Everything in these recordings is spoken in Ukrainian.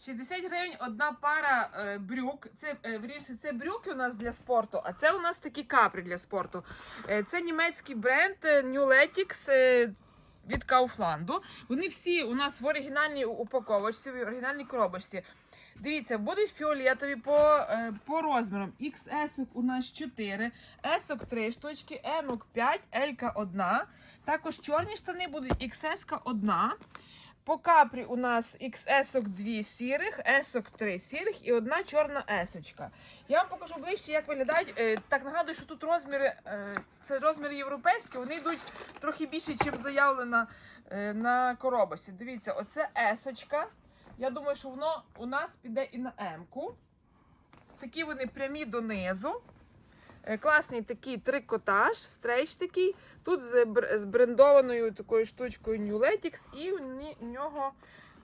60 гривень одна пара е, брюк. Це е, вірніше, це брюки у нас для спорту, а це у нас такі капри для спорту. Е, це німецький бренд е, New Letics е, від Kaufland. Вони всі у нас в оригінальній упаковочці, в оригінальній коробочці. Дивіться, будуть фіолетові по, е, по розмірам. XS у нас 4, S 3 штучки, M 5, L 1. Також чорні штани будуть XS 1. По капрі у нас XS 2 сірих, S 3 сірих і одна чорна S. Я вам покажу ближче, як виглядають. Е, Так нагадую, що тут розміри, е, це розміри європейські, вони йдуть трохи більше, ніж заявлено е, на коробочці. Дивіться, оце S. Я думаю, що воно у нас піде і на М-ку. Такі вони прямі донизу. Е, Класний такий трикотаж, стрейч такий. Тут з, бр- брендованою такою штучкою New Letics, і в нього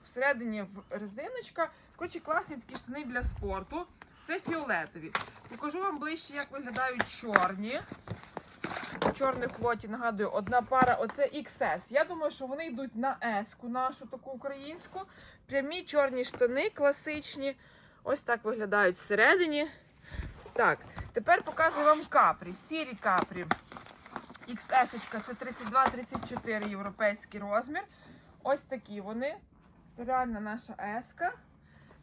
всередині резиночка. Коротше, класні такі штани для спорту. Це фіолетові. Покажу вам ближче, як виглядають чорні. Чорних лоті, нагадую, одна пара, оце XS. Я думаю, що вони йдуть на S-ку, нашу таку українську. Прямі чорні штани класичні. Ось так виглядають всередині. Так, тепер показую вам капрі. Сірі капрі. XS це 32-34 європейський розмір. Ось такі вони. Це реально наша еска.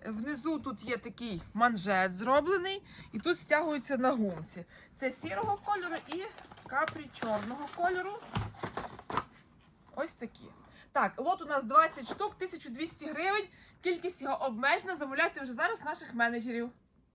Внизу тут є такий манжет зроблений, і тут стягується на гумці. Це сірого кольору і капрі чорного кольору. Ось такі. Так, лот у нас 20 штук, 1200 гривень. Кількість його обмежена. Замовляйте вже зараз наших менеджерів.